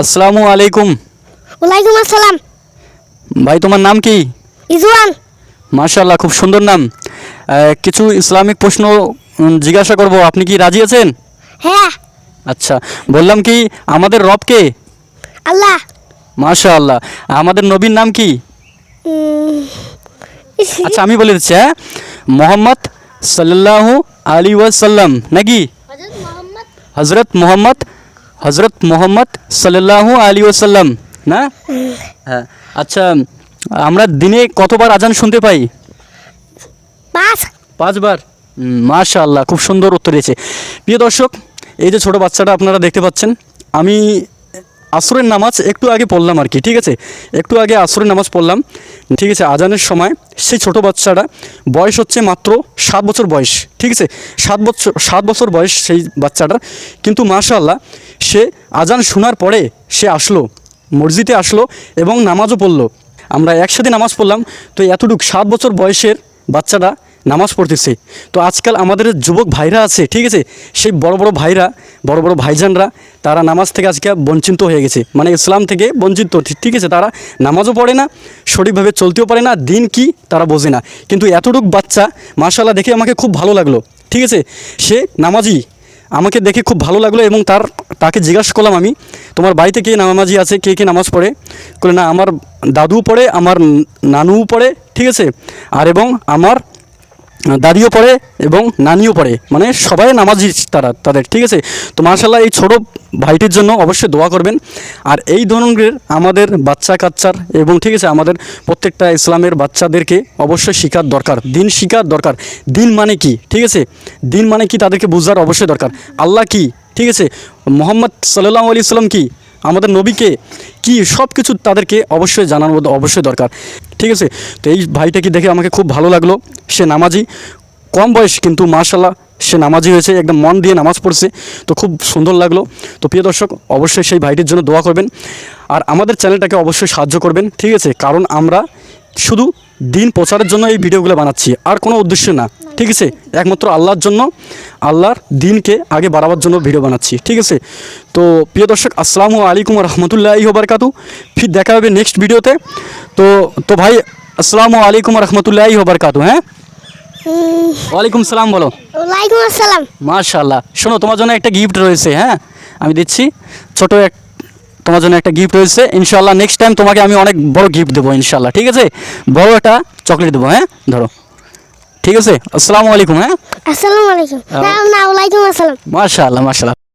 আসসালামু আলাইকুম। ওয়ালাইকুম আসসালাম। ভাই তোমার নাম কি? ইজওয়ান। মাশাআল্লাহ খুব সুন্দর নাম। কিছু ইসলামিক প্রশ্ন জিজ্ঞাসা করব। আপনি কি রাজি আছেন? হ্যাঁ। আচ্ছা বললাম কি আমাদের রব কে? আল্লাহ। মাশাআল্লাহ আমাদের নবীর নাম কি? আচ্ছা আমি বলে দিচ্ছি হ্যাঁ? মোহাম্মদ সাল্লাল্লাহু আলী ওয়াসাল্লাম নাকি? হজরত মোহাম্মদ হজরত মোহাম্মদ সাল্লাহ আলী ওসাল্লাম না? হ্যাঁ। আচ্ছা আমরা দিনে কতবার আজান শুনতে পাই? পাঁচ। পাঁচবার? মাশাআল্লাহ খুব সুন্দর উত্তর দিয়েছে। প্রিয় দর্শক এই যে ছোট বাচ্চাটা আপনারা দেখতে পাচ্ছেন আমি আসরের নামাজ একটু আগে পড়লাম আর কি, ঠিক আছে? একটু আগে আসরের নামাজ পড়লাম, ঠিক আছে? আজানের সময় সেই ছোট বাচ্চাটা বয়স হচ্ছে মাত্র সাত বছর বয়স, ঠিক আছে? সাত বছর সাত বছর বয়স সেই বাচ্চাটার, কিন্তু মাশাআল্লাহ সে আজান শোনার পরে সে আসলো, মসজিদে আসলো এবং নামাজও পড়ল। আমরা একসাথে নামাজ পড়লাম, তো এতটুক সাত বছর বয়সের বাচ্চাটা নামাজ পড়তেছে। তো আজকাল আমাদের যুবক ভাইরা আছে, ঠিক আছে? সেই বড় বড় ভাইরা, বড় বড় ভাইজানরা, তারা নামাজ থেকে আজকে বঞ্চিত হয়ে গেছে। মানে ইসলাম থেকে বঞ্চিত, ঠিক- আছে? তারা নামাজও পড়ে না, সঠিকভাবে চলতেও পারে না, দিন কি তারা বোঝে না। কিন্তু এতটুক বাচ্চা মাশাল্লাহ দেখে আমাকে খুব ভালো লাগল, ঠিক আছে? সে নামাজি, আমাকে দেখে খুব ভালো লাগল এবং তার, তাকে জিজ্ঞাসা করলাম আমি, তোমার বাড়িতে কে নামাজি আছে? কে কে নামাজ পড়ে? বলে না, আমার দাদুও পড়ে, আমার নানুও পড়ে, ঠিক আছে? আর এবং আমার দাদিও পড়ে এবং নানিও পড়ে মানে সবাই নামাজি তারা, তাদের, ঠিক আছে? তো মার্শাল্লাহ এই ছোট ভাইটির জন্য অবশ্যই দোয়া করবেন। আর এই ধরনের আমাদের বাচ্চা কাচ্চার এবং, ঠিক আছে, আমাদের প্রত্যেকটা ইসলামের বাচ্চাদেরকে অবশ্যই শেখার দরকার। দিন শেখার দরকার। দিন মানে কি? ঠিক আছে? দিন মানে কি? তাদেরকে বোঝার অবশ্যই দরকার। আল্লাহ কি? ঠিক আছে? মোহাম্মদ সাল্লাহ আলি সাল্লাম কি? আমাদের নবীকে কি? সব কিছু তাদেরকে অবশ্যই জানার মধ্যে অবশ্যই দরকার। ঠিক আছে? তো এই ভাইটাকে দেখে আমাকে খুব ভালো লাগল? সে নামাজি। কম বয়স কিন্তু মার্শাল্লাহ সে নামাজি হয়েছে, একদম মন দিয়ে নামাজ পড়ছে, তো খুব সুন্দর লাগল। তো প্রিয় দর্শক, অবশ্যই সেই ভাইটির জন্য দোয়া করবেন। আর আমাদের চ্যানেলটাকে অবশ্যই সাহায্য করবেন, ঠিক আছে? কারণ আমরা শুধু দিন প্রচারের জন্য এই ভিডিওগুলো বানাচ্ছি আর কোনো উদ্দেশ্য না। ঠিক আছে? একমাত্র আল্লাহর জন্য আল্লাহর দিনকে আগে বাড়াবার জন্য ভিডিও বানাচ্ছি। ঠিক আছে? তো প্রিয় দর্শক আসসালামু আলাইকুম রহমতুল্লাহি হবারকাতু ফির দেখা হবে নেক্সট ভিডিওতে। তো তো ভাই আসসালামু আলাইকুম রহমতুল্লাহি হবারকাতু হ্যাঁ? ওয়ালাইকুম সালাম বলো। ওয়ালাইকুম আসসালাম। মাশাল্লাহ শোনো তোমার জন্য একটা গিফট রয়েছে হ্যাঁ? আমি দিচ্ছি। ছোট এক তোমার জন্য একটা গিফট হয়েছে ইনশাল্লাহ নেক্সট টাইম তোমাকে আমি অনেক বড় গিফট দেবো ইনশাল্লাহ ঠিক আছে? বড় একটা চকলেট দেবো হ্যাঁ? ধরো। ঠিক আছে? আসসালামু আলাইকুম হ্যাঁ? আসসালামু আলাইকুম। মাশাআল্লাহ না